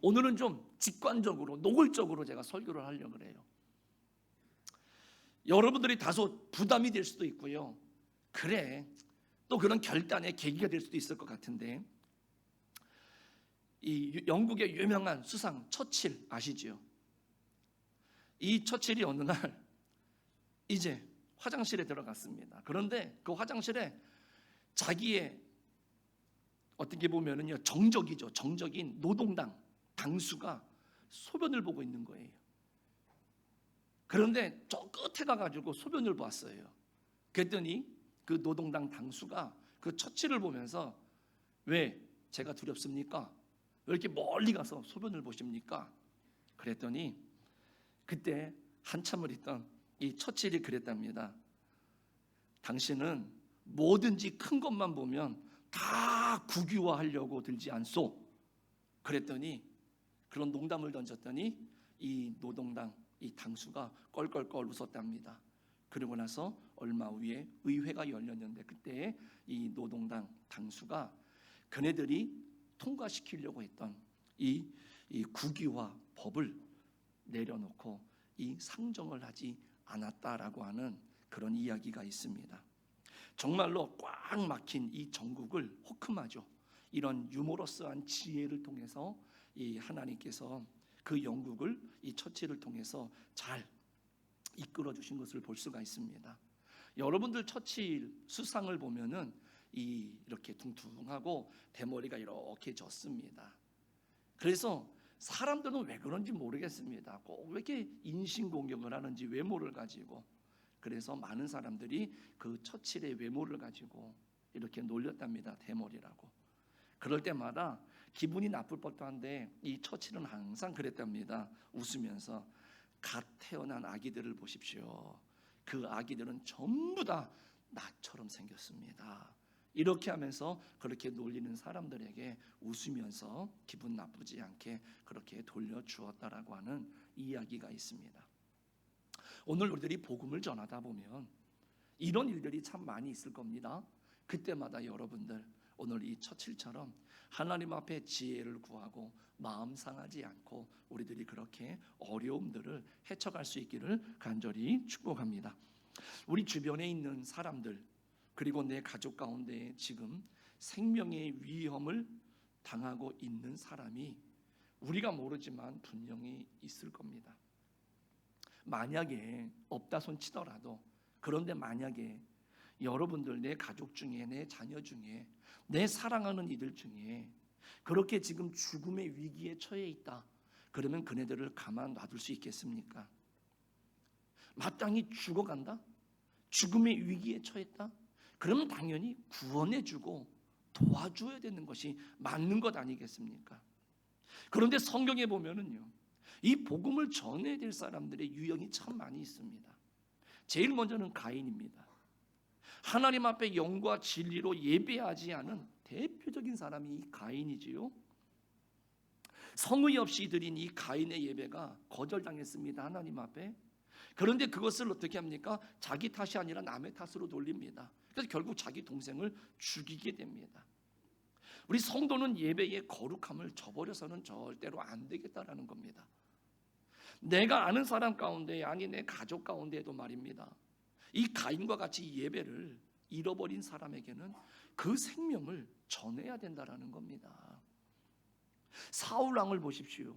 오늘은 좀 직관적으로 노골적으로 제가 설교를 하려고 해요. 여러분들이 다소 부담이 될 수도 있고요. 그래. 또 그런 결단의 계기가 될 수도 있을 것 같은데 이 영국의 유명한 수상 처칠 아시지요? 이 처칠이 어느 날 이제 화장실에 들어갔습니다. 그런데 그 화장실에 자기의 어떻게 보면은요 정적이죠. 정적인 노동당 당수가 소변을 보고 있는 거예요. 그런데 저 끝에 가가지고 소변을 봤어요. 그랬더니 그 노동당 당수가 그 처치를 보면서 왜 제가 두렵습니까? 왜 이렇게 멀리 가서 소변을 보십니까? 그랬더니 그때 한참을 있던 이 처칠이 그랬답니다. 당신은 뭐든지 큰 것만 보면 다 국유화하려고 들지 않소. 그랬더니 그런 농담을 던졌더니 이 노동당 이 당수가 껄껄껄 웃었답니다. 그리고 나서 얼마 후에 의회가 열렸는데 그때 이 노동당 당수가 그네들이 통과시키려고 했던 이, 이 국유화 법을 내려놓고 이 상정을 하지 않았다라고 하는 그런 이야기가 있습니다. 정말로 꽉 막힌 이 전국을 호큼하죠. 이런 유머러스한 지혜를 통해서 이 하나님께서 그 영국을 이 처치를 통해서 잘 이끌어 주신 것을 볼 수가 있습니다. 여러분들 처치 수상을 보면은 이 이렇게 퉁퉁하고 대머리가 이렇게 졌습니다. 그래서 사람들은 왜 그런지 모르겠습니다. 꼭 왜 이렇게 인신 공격을 하는지 외모를 가지고 그래서 많은 사람들이 그 처칠의 외모를 가지고 이렇게 놀렸답니다. 대머리라고. 그럴 때마다 기분이 나쁠 법도 한데 이 처칠은 항상 그랬답니다. 웃으면서 갓 태어난 아기들을 보십시오. 그 아기들은 전부 다 나처럼 생겼습니다. 이렇게 하면서 그렇게 놀리는 사람들에게 웃으면서 기분 나쁘지 않게 그렇게 돌려주었다라고 하는 이야기가 있습니다. 오늘 우리들이 복음을 전하다 보면 이런 일들이 참 많이 있을 겁니다. 그때마다 여러분들 오늘 이 처칠처럼 하나님 앞에 지혜를 구하고 마음 상하지 않고 우리들이 그렇게 어려움들을 헤쳐갈 수 있기를 간절히 축복합니다. 우리 주변에 있는 사람들 그리고 내 가족 가운데 지금 생명의 위험을 당하고 있는 사람이 우리가 모르지만 분명히 있을 겁니다. 만약에 없다 손 치더라도 그런데 만약에 여러분들 내 가족 중에 내 자녀 중에 내 사랑하는 이들 중에 그렇게 지금 죽음의 위기에 처해 있다. 그러면 그네들을 가만 놔둘 수 있겠습니까? 마땅히 죽어간다? 죽음의 위기에 처했다? 그러면 당연히 구원해 주고 도와줘야 되는 것이 맞는 것 아니겠습니까? 그런데 성경에 보면은요, 이 복음을 전해야 될 사람들의 유형이 참 많이 있습니다. 제일 먼저는 가인입니다. 하나님 앞에 영과 진리로 예배하지 않은 대표적인 사람이 이 가인이지요. 성의 없이 드린 이 가인의 예배가 거절당했습니다. 하나님 앞에. 그런데 그것을 어떻게 합니까? 자기 탓이 아니라 남의 탓으로 돌립니다. 그래서 결국 자기 동생을 죽이게 됩니다. 우리 성도는 예배의 거룩함을 저버려서는 절대로 안 되겠다라는 겁니다. 내가 아는 사람 가운데 아니 내 가족 가운데에도 말입니다. 이 가인과 같이 예배를 잃어버린 사람에게는 그 생명을 전해야 된다라는 겁니다. 사울 왕을 보십시오.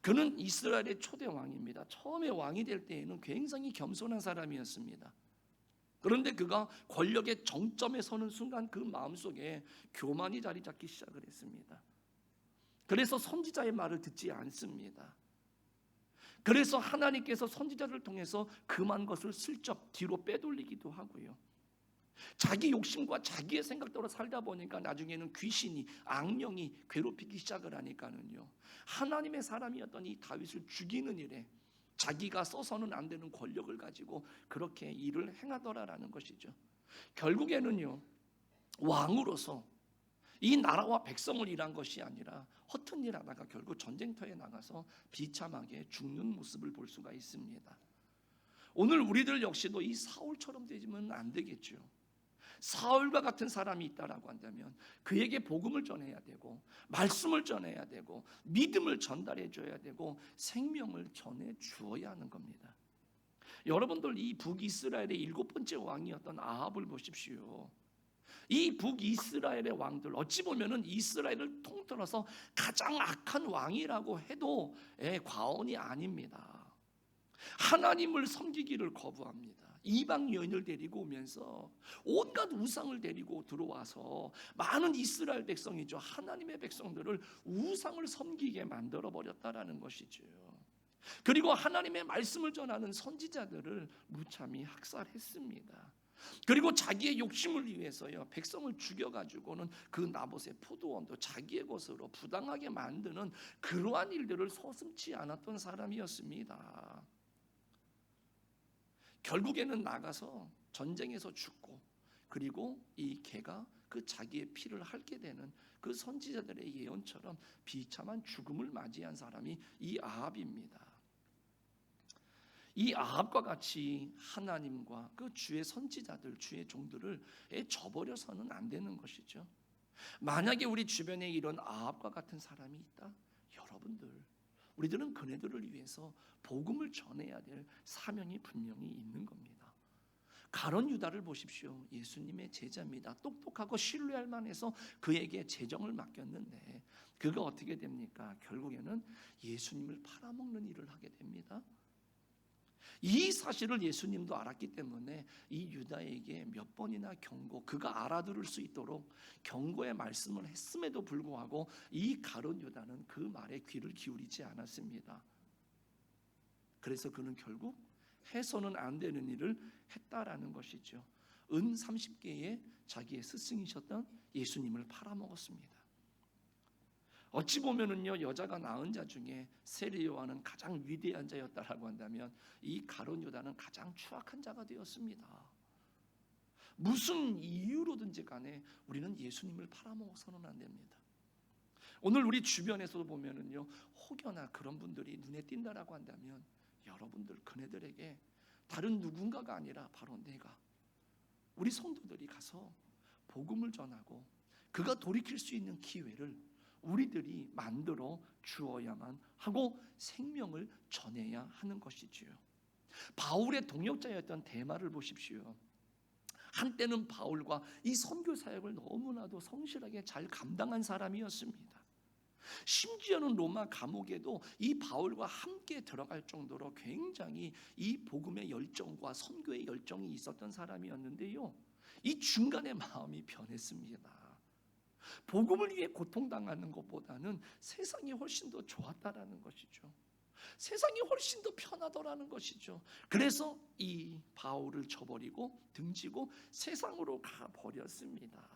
그는 이스라엘의 초대 왕입니다. 처음에 왕이 될 때에는 굉장히 겸손한 사람이었습니다. 그런데 그가 권력의 정점에 서는 순간 그 마음속에 교만이 자리 잡기 시작을 했습니다. 그래서 선지자의 말을 듣지 않습니다. 그래서 하나님께서 선지자를 통해서 금한 것을 슬쩍 뒤로 빼돌리기도 하고요. 자기 욕심과 자기의 생각대로 살다 보니까 나중에는 귀신이 악령이 괴롭히기 시작을 하니까는요. 하나님의 사람이었던 이 다윗을 죽이는 일에 자기가 써서는 안 되는 권력을 가지고 그렇게 일을 행하더라라는 것이죠. 결국에는요. 왕으로서 이 나라와 백성을 일한 것이 아니라 허튼 일 하다가 결국 전쟁터에 나가서 비참하게 죽는 모습을 볼 수가 있습니다. 오늘 우리들 역시도 이 사울처럼 되지면 안 되겠죠. 사울과 같은 사람이 있다라고 한다면 그에게 복음을 전해야 되고 말씀을 전해야 되고 믿음을 전달해 줘야 되고 생명을 전해 주어야 하는 겁니다. 여러분들 이 북이스라엘의 일곱 번째 왕이었던 아합을 보십시오. 이 북이스라엘의 왕들 어찌 보면은 이스라엘을 통틀어서 가장 악한 왕이라고 해도 예, 과언이 아닙니다. 하나님을 섬기기를 거부합니다. 이방 여인을 데리고 오면서 온갖 우상을 데리고 들어와서 많은 이스라엘 백성이죠. 하나님의 백성들을 우상을 섬기게 만들어 버렸다라는 것이죠. 그리고 하나님의 말씀을 전하는 선지자들을 무참히 학살했습니다. 그리고 자기의 욕심을 위해서요 백성을 죽여가지고는 그 나봇의 포도원도 자기의 것으로 부당하게 만드는 그러한 일들을 서슴지 않았던 사람이었습니다. 결국에는 나가서 전쟁에서 죽고 그리고 이 개가 그 자기의 피를 핥게 되는 그 선지자들의 예언처럼 비참한 죽음을 맞이한 사람이 이 아합입니다. 이 아합과 같이 하나님과 그 주의 선지자들, 주의 종들을 저버려서는 안 되는 것이죠. 만약에 우리 주변에 이런 아합과 같은 사람이 있다, 여러분들, 우리들은 그네들을 위해서 복음을 전해야 될 사명이 분명히 있는 겁니다. 가론 유다를 보십시오. 예수님의 제자입니다. 똑똑하고 신뢰할 만해서 그에게 재정을 맡겼는데 그가 어떻게 됩니까? 결국에는 예수님을 팔아먹는 일을 하게 됩니다. 이 사실을 예수님도 알았기 때문에 이 유다에게 몇 번이나 경고, 그가 알아들을 수 있도록 경고의 말씀을 했음에도 불구하고 이 가론 유다는 그 말에 귀를 기울이지 않았습니다. 그래서 그는 결국 해서는 안 되는 일을 했다라는 것이죠. 은 30개의 자기의 스승이셨던 예수님을 팔아먹었습니다. 어찌 보면은요 여자가 낳은 자 중에 세리요한은 가장 위대한 자였다라고 한다면 이 가론 유다는 가장 추악한 자가 되었습니다. 무슨 이유로든지 간에 우리는 예수님을 팔아먹어서는 안 됩니다. 오늘 우리 주변에서도 보면은요 혹여나 그런 분들이 눈에 띈다라고 한다면 여러분들 그네들에게 다른 누군가가 아니라 바로 내가 우리 성도들이 가서 복음을 전하고 그가 돌이킬 수 있는 기회를 우리들이 만들어 주어야만 하고 생명을 전해야 하는 것이지요. 바울의 동역자였던 대마를 보십시오. 한때는 바울과 이 선교 사역을 너무나도 성실하게 잘 감당한 사람이었습니다. 심지어는 로마 감옥에도 이 바울과 함께 들어갈 정도로 굉장히 이 복음의 열정과 선교의 열정이 있었던 사람이었는데요. 이 중간에 마음이 변했습니다. 복음을 위해 고통당하는 것보다는 세상이 훨씬 더 좋았다라는 것이죠. 세상이 훨씬 더 편하더라는 것이죠. 그래서 이 바울을 저버리고 등지고 세상으로 가 버렸습니다.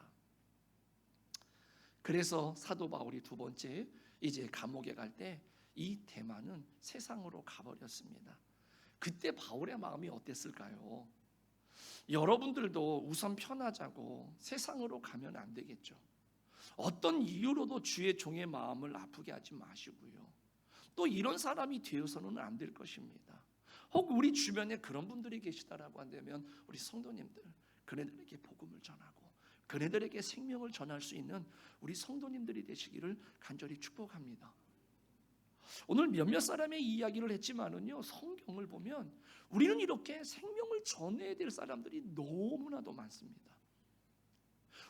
그래서 사도 바울이 두 번째 이제 감옥에 갈 때 이 대만은 세상으로 가버렸습니다. 그때 바울의 마음이 어땠을까요? 여러분들도 우선 편하자고 세상으로 가면 안 되겠죠. 어떤 이유로도 주의 종의 마음을 아프게 하지 마시고요. 또 이런 사람이 되어서는 안 될 것입니다. 혹 우리 주변에 그런 분들이 계시다라고 한다면 우리 성도님들 그네들에게 복음을 전하고 그네들에게 생명을 전할 수 있는 우리 성도님들이 되시기를 간절히 축복합니다. 오늘 몇몇 사람의 이야기를 했지만은요 성경을 보면 우리는 이렇게 생명을 전해야 될 사람들이 너무나도 많습니다.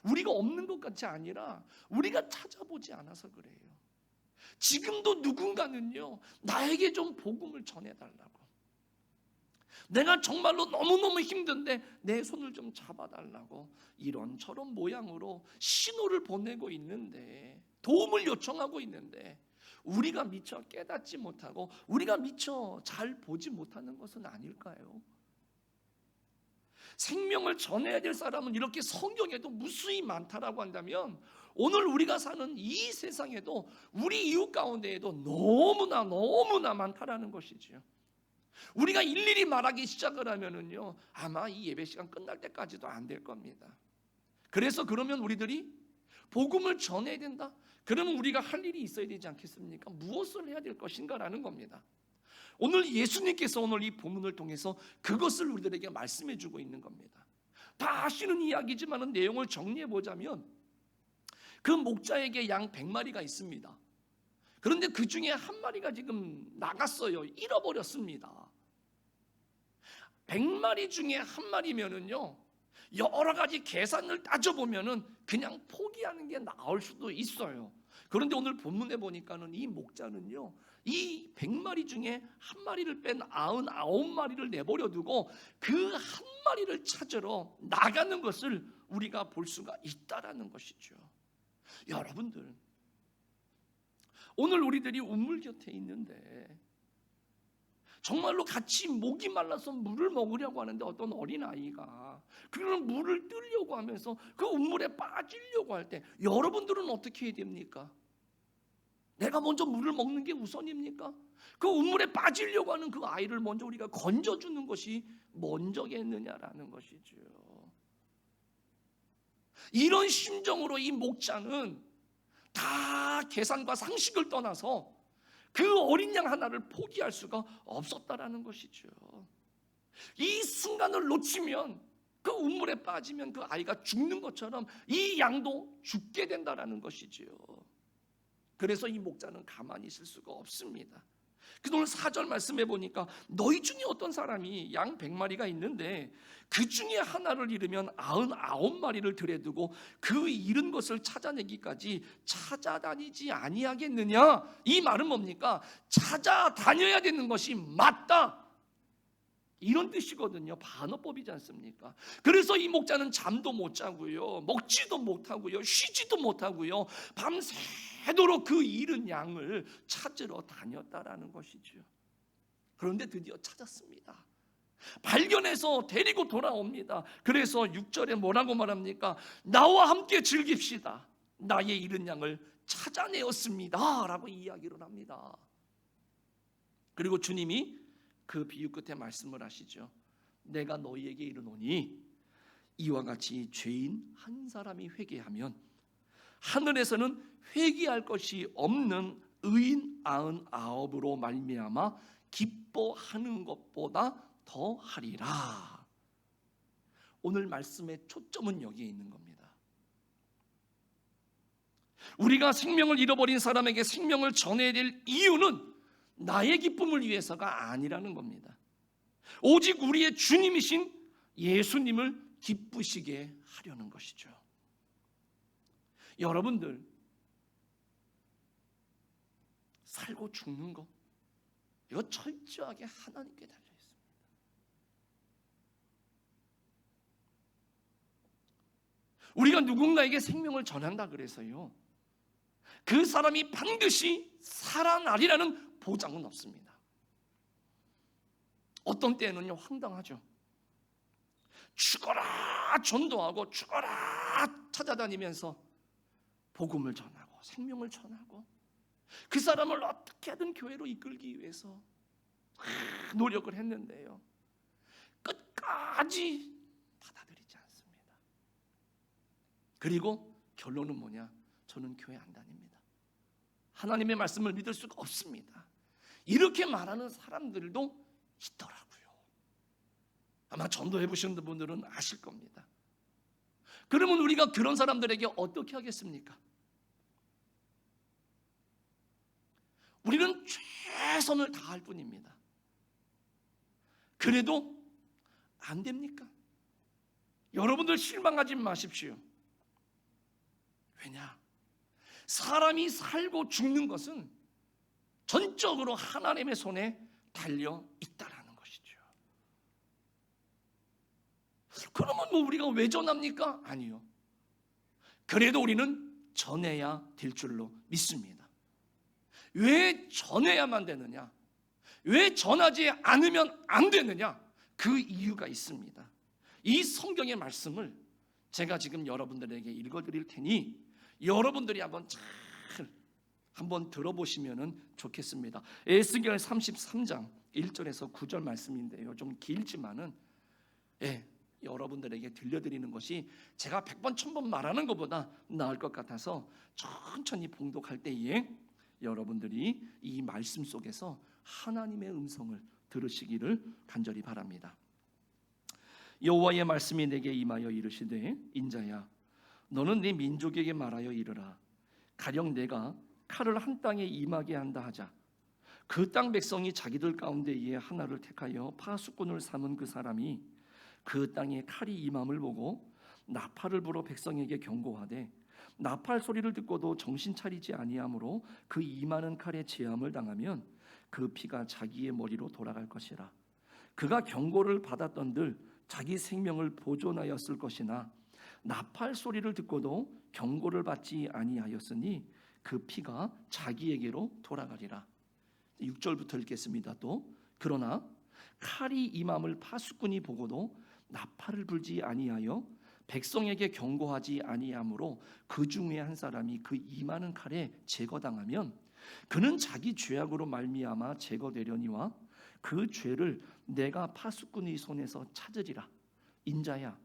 우리가 없는 것 같이 아니라 우리가 찾아보지 않아서 그래요. 지금도 누군가는요, 나에게 좀 복음을 전해달라고. 내가 정말로 너무너무 힘든데 내 손을 좀 잡아달라고 이런 저런 모양으로 신호를 보내고 있는데 도움을 요청하고 있는데 우리가 미처 깨닫지 못하고 우리가 미처 잘 보지 못하는 것은 아닐까요? 생명을 전해야 될 사람은 이렇게 성경에도 무수히 많다라고 한다면 오늘 우리가 사는 이 세상에도 우리 이웃 가운데에도 너무나 너무나 많다라는 것이지요. 우리가 일일이 말하기 시작을 하면은요 아마 이 예배 시간 끝날 때까지도 안 될 겁니다. 그래서 그러면 우리들이 복음을 전해야 된다. 그러면 우리가 할 일이 있어야 되지 않겠습니까? 무엇을 해야 될 것인가라는 겁니다. 오늘 예수님께서 오늘 이 본문을 통해서 그것을 우리들에게 말씀해 주고 있는 겁니다. 다 아시는 이야기지만은 내용을 정리해 보자면 그 목자에게 양 100마리가 있습니다. 그런데 그 중에 한 마리가 지금 나갔어요. 잃어버렸습니다. 100마리 중에 한 마리면은요. 여러 가지 계산을 따져보면은 그냥 포기하는 게 나을 수도 있어요. 그런데 오늘 본문에 보니까는 이 목자는요. 이 100마리 중에 한 마리를 뺀 99마리를 내버려 두고 그 한 마리를 찾으러 나가는 것을 우리가 볼 수가 있다라는 것이죠. 여러분들 오늘 우리들이 우물 곁에 있는데 정말로 같이 목이 말라서 물을 먹으려고 하는데 어떤 어린 아이가 그런 물을 뜨려고 하면서 그 우물에 빠지려고 할 때 여러분들은 어떻게 해야 됩니까? 내가 먼저 물을 먹는 게 우선입니까? 그 우물에 빠지려고 하는 그 아이를 먼저 우리가 건져주는 것이 먼저겠느냐라는 것이죠. 이런 심정으로 이 목자는 다 계산과 상식을 떠나서 그 어린 양 하나를 포기할 수가 없었다라는 것이죠. 이 순간을 놓치면 그 우물에 빠지면 그 아이가 죽는 것처럼 이 양도 죽게 된다라는 것이지요. 그래서 이 목자는 가만히 있을 수가 없습니다. 그 오늘 사절 말씀해 보니까 너희 중에 어떤 사람이 양 100마리가 있는데 그 중에 하나를 잃으면 99마리를 들여두고 그 잃은 것을 찾아내기까지 찾아다니지 아니하겠느냐? 이 말은 뭡니까? 찾아다녀야 되는 것이 맞다. 이런 뜻이거든요. 반어법이지 않습니까? 그래서 이 목자는 잠도 못 자고요. 먹지도 못하고요. 쉬지도 못하고요. 밤새 도록 그 잃은 양을 찾으러 다녔다라는 것이죠. 그런데 드디어 찾았습니다. 발견해서 데리고 돌아옵니다. 그래서 6절에 뭐라고 말합니까? 나와 함께 즐깁시다. 나의 잃은 양을 찾아내었습니다. 라고 이야기를 합니다. 그리고 주님이 그 비유 끝에 말씀을 하시죠. 내가 너희에게 이르노니 이와 같이 죄인 한 사람이 회개하면 하늘에서는 회개할 것이 없는 의인 아흔 아홉으로 말미암아 기뻐하는 것보다 더 하리라. 오늘 말씀의 초점은 여기에 있는 겁니다. 우리가 생명을 잃어버린 사람에게 생명을 전해야 될 이유는 나의 기쁨을 위해서가 아니라는 겁니다. 오직 우리의 주님이신 예수님을 기쁘시게 하려는 것이죠. 여러분들 살고 죽는 거 이거 철저하게 하나님께 달려 있습니다. 우리가 누군가에게 생명을 전한다 그래서요. 그 사람이 반드시 살아나리라는 보장은 없습니다. 어떤 때는요 황당하죠. 죽어라 전도하고 죽어라 찾아다니면서 복음을 전하고 생명을 전하고 그 사람을 어떻게든 교회로 이끌기 위해서 노력을 했는데요. 끝까지 받아들이지 않습니다. 그리고 결론은 뭐냐? 저는 교회 안 다닙니다. 하나님의 말씀을 믿을 수가 없습니다. 이렇게 말하는 사람들도 있더라고요. 아마 전도해 보신 분들은 아실 겁니다. 그러면 우리가 그런 사람들에게 어떻게 하겠습니까? 우리는 최선을 다할 뿐입니다. 그래도 안 됩니까? 여러분들 실망하지 마십시오. 왜냐? 사람이 살고 죽는 것은 전적으로 하나님의 손에 달려 있다라는 것이죠. 그러면 뭐 우리가 왜 전합니까? 아니요. 그래도 우리는 전해야 될 줄로 믿습니다. 왜 전해야만 되느냐? 왜 전하지 않으면 안 되느냐? 그 이유가 있습니다. 이 성경의 말씀을 제가 지금 여러분들에게 읽어 드릴 테니 여러분들이 한번 잘 한번 들어보시면 좋겠습니다. 에스겔 33장 1절에서 9절 말씀인데요. 좀 길지만은 예, 여러분들에게 들려드리는 것이 제가 100번 1000번 말하는 것보다 나을 것 같아서 천천히 봉독할 때에 여러분들이 이 말씀 속에서 하나님의 음성을 들으시기를 간절히 바랍니다. 여호와의 말씀이 내게 임하여 이르시되 인자야 너는 네 민족에게 말하여 이르라 가령 내가 칼을 한 땅에 임하게 한다 하자 그 땅 백성이 자기들 가운데 에 하나를 택하여 파수꾼을 삼은 그 사람이 그 땅에 칼이 임함을 보고 나팔을 불어 백성에게 경고하되 나팔 소리를 듣고도 정신 차리지 아니하므로 그 임하는 칼에 제함을 당하면 그 피가 자기의 머리로 돌아갈 것이라 그가 경고를 받았던들 자기 생명을 보존하였을 것이나 나팔 소리를 듣고도 경고를 받지 아니하였으니 그 피가 자기에게로 돌아가리라. 6절부터 읽겠습니다. 또 그러나 칼이 임함을 파수꾼이 보고도 나팔을 불지 아니하여 백성에게 경고하지 아니하므로 그 중에 한 사람이 그 임하는 칼에 제거당하면 그는 자기 죄악으로 말미암아 제거되려니와 그 죄를 내가 파수꾼의 손에서 찾으리라. 인자야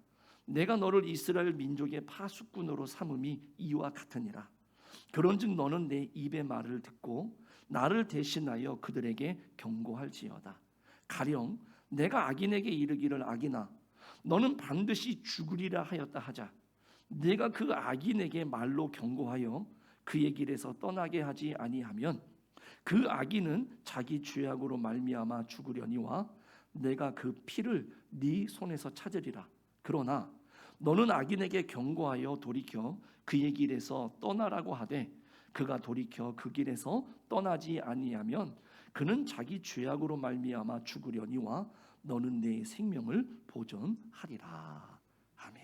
내가 너를 이스라엘 민족의 파수꾼으로 삼음이 이와 같으니라. 그런즉 너는 내 입의 말을 듣고 나를 대신하여 그들에게 경고할지어다. 가령 내가 악인에게 이르기를 악이나 너는 반드시 죽으리라 하였다 하자. 내가 그 악인에게 말로 경고하여 그의 길에서 떠나게 하지 아니하면 그 악인은 자기 죄악으로 말미암아 죽으려니와 내가 그 피를 네 손에서 찾으리라. 그러나 너는 악인에게 경고하여 돌이켜 그의 길에서 떠나라고 하되 그가 돌이켜 그 길에서 떠나지 아니하면 그는 자기 죄악으로 말미암아 죽으려니와 너는 내 생명을 보존하리라 아멘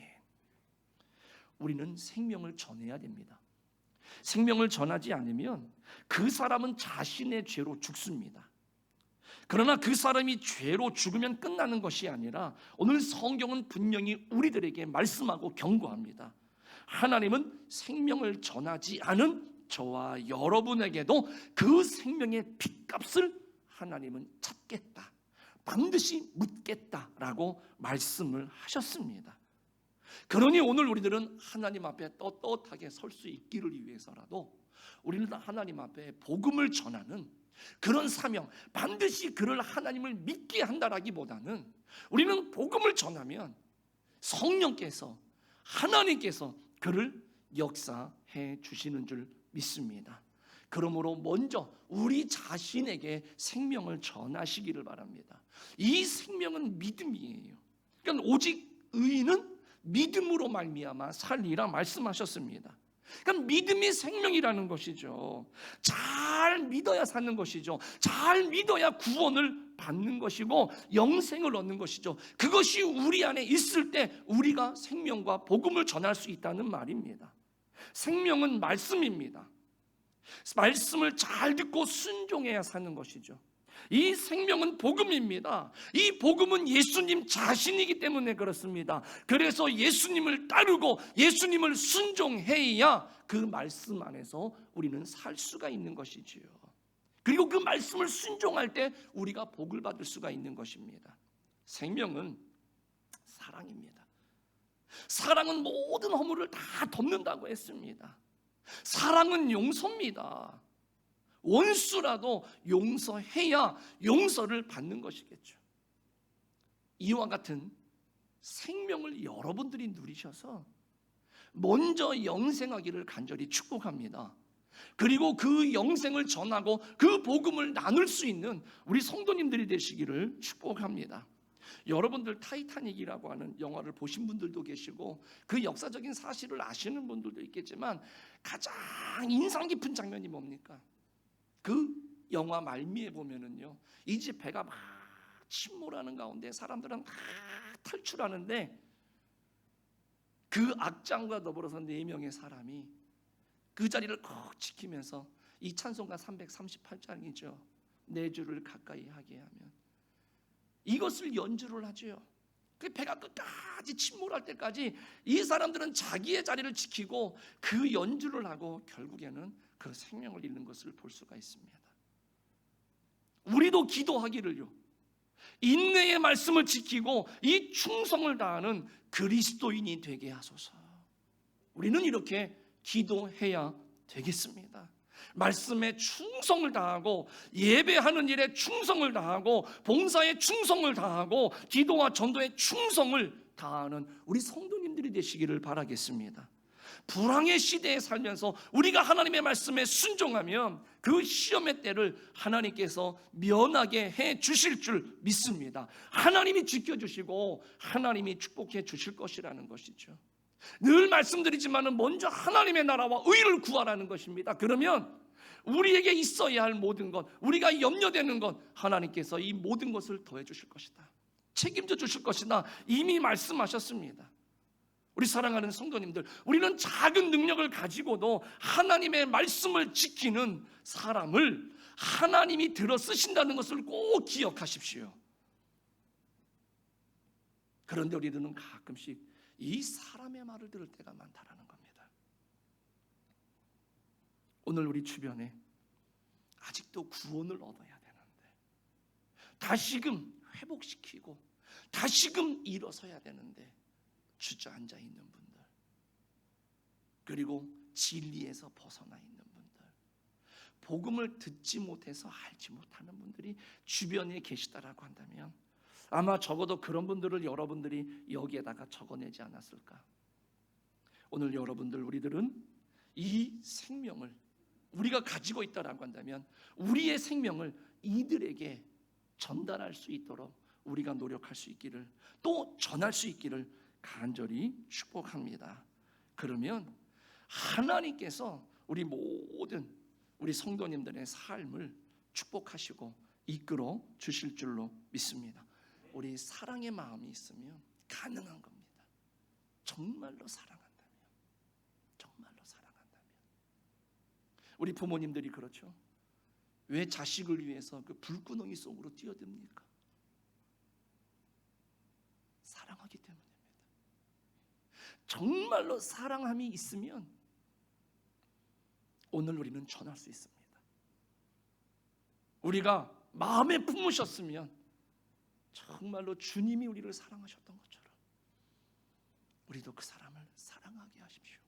우리는 생명을 전해야 됩니다 생명을 전하지 않으면 그 사람은 자신의 죄로 죽습니다. 그러나 그 사람이 죄로 죽으면 끝나는 것이 아니라 오늘 성경은 분명히 우리들에게 말씀하고 경고합니다. 하나님은 생명을 전하지 않은 저와 여러분에게도 그 생명의 핏값을 하나님은 찾겠다. 반드시 묻겠다라고 말씀을 하셨습니다. 그러니 오늘 우리들은 하나님 앞에 떳떳하게 설 수 있기를 위해서라도 우리는 하나님 앞에 복음을 전하는 그런 사명, 반드시 그를 하나님을 믿게 한다라기보다는 우리는 복음을 전하면 성령께서 하나님께서 그를 역사해 주시는 줄 믿습니다. 그러므로 먼저 우리 자신에게 생명을 전하시기를 바랍니다. 이 생명은 믿음이에요. 그러니까 오직 의인은 믿음으로 말미암아 살리라 말씀하셨습니다. 그러니까 믿음이 생명이라는 것이죠. 잘 믿어야 사는 것이죠. 잘 믿어야 구원을 받는 것이고 영생을 얻는 것이죠. 그것이 우리 안에 있을 때 우리가 생명과 복음을 전할 수 있다는 말입니다. 생명은 말씀입니다. 말씀을 잘 듣고 순종해야 사는 것이죠. 이 생명은 복음입니다. 이 복음은 예수님 자신이기 때문에 그렇습니다. 그래서 예수님을 따르고 예수님을 순종해야 그 말씀 안에서 우리는 살 수가 있는 것이지요. 그리고 그 말씀을 순종할 때 우리가 복을 받을 수가 있는 것입니다. 생명은 사랑입니다. 사랑은 모든 허물을 다 덮는다고 했습니다. 사랑은 용서입니다. 원수라도 용서해야 용서를 받는 것이겠죠. 이와 같은 생명을 여러분들이 누리셔서 먼저 영생하기를 간절히 축복합니다. 그리고 그 영생을 전하고 그 복음을 나눌 수 있는 우리 성도님들이 되시기를 축복합니다. 여러분들 타이타닉이라고 하는 영화를 보신 분들도 계시고 그 역사적인 사실을 아시는 분들도 있겠지만 가장 인상 깊은 장면이 뭡니까? 그 영화 말미에 보면은요. 이 집 배가 막 침몰하는 가운데 사람들은 다 탈출하는데 그 악장과 더불어서 네 명의 사람이 그 자리를 꼭 지키면서 이 찬송가 338장이죠. 내 주를 가까이 하게 하면 이것을 연주를 하죠. 그 배가 끝까지 침몰할 때까지 이 사람들은 자기의 자리를 지키고 그 연주를 하고 결국에는 그 생명을 잃는 것을 볼 수가 있습니다. 우리도 기도하기를요. 인내의 말씀을 지키고 이 충성을 다하는 그리스도인이 되게 하소서. 우리는 이렇게 기도해야 되겠습니다. 말씀에 충성을 다하고 예배하는 일에 충성을 다하고 봉사에 충성을 다하고 기도와 전도에 충성을 다하는 우리 성도님들이 되시기를 바라겠습니다. 불황의 시대에 살면서 우리가 하나님의 말씀에 순종하면 그 시험의 때를 하나님께서 면하게 해 주실 줄 믿습니다. 하나님이 지켜주시고 하나님이 축복해 주실 것이라는 것이죠. 늘 말씀드리지만은 먼저 하나님의 나라와 의를 구하라는 것입니다. 그러면 우리에게 있어야 할 모든 것, 우리가 염려되는 것, 하나님께서 이 모든 것을 더해 주실 것이다. 책임져 주실 것이다. 이미 말씀하셨습니다. 우리 사랑하는 성도님들, 우리는 작은 능력을 가지고도 하나님의 말씀을 지키는 사람을 하나님이 들어 쓰신다는 것을 꼭 기억하십시오. 그런데 우리들은 가끔씩 이 사람의 말을 들을 때가 많다라는 겁니다. 오늘 우리 주변에 아직도 구원을 얻어야 되는데 다시금 회복시키고 다시금 일어서야 되는데 주저앉아 있는 분들 그리고 진리에서 벗어나 있는 분들 복음을 듣지 못해서 알지 못하는 분들이 주변에 계시다라고 한다면 아마 적어도 그런 분들을 여러분들이 여기에다가 적어내지 않았을까? 오늘 여러분들 우리들은 이 생명을 우리가 가지고 있다라고 한다면 우리의 생명을 이들에게 전달할 수 있도록 우리가 노력할 수 있기를 또 전할 수 있기를 간절히 축복합니다. 그러면 하나님께서 우리 모든 우리 성도님들의 삶을 축복하시고 이끌어 주실 줄로 믿습니다. 우리 사랑의 마음이 있으면 가능한 겁니다. 정말로 사랑한다면, 정말로 사랑한다면. 우리 부모님들이 그렇죠. 왜 자식을 위해서 그 불구덩이 속으로 뛰어듭니까? 사랑하기 때문입니다. 정말로 사랑함이 있으면 오늘 우리는 전할 수 있습니다. 우리가 마음에 품으셨으면 정말로 주님이 우리를 사랑하셨던 것처럼 우리도 그 사람을 사랑하게 하십시오.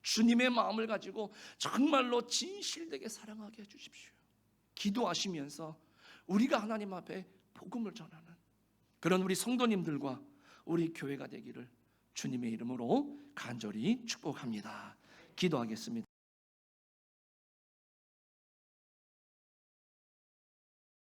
주님의 마음을 가지고 정말로 진실되게 사랑하게 해 주십시오. 기도하시면서 우리가 하나님 앞에 복음을 전하는 그런 우리 성도님들과 우리 교회가 되기를 주님의 이름으로 간절히 축복합니다. 기도하겠습니다.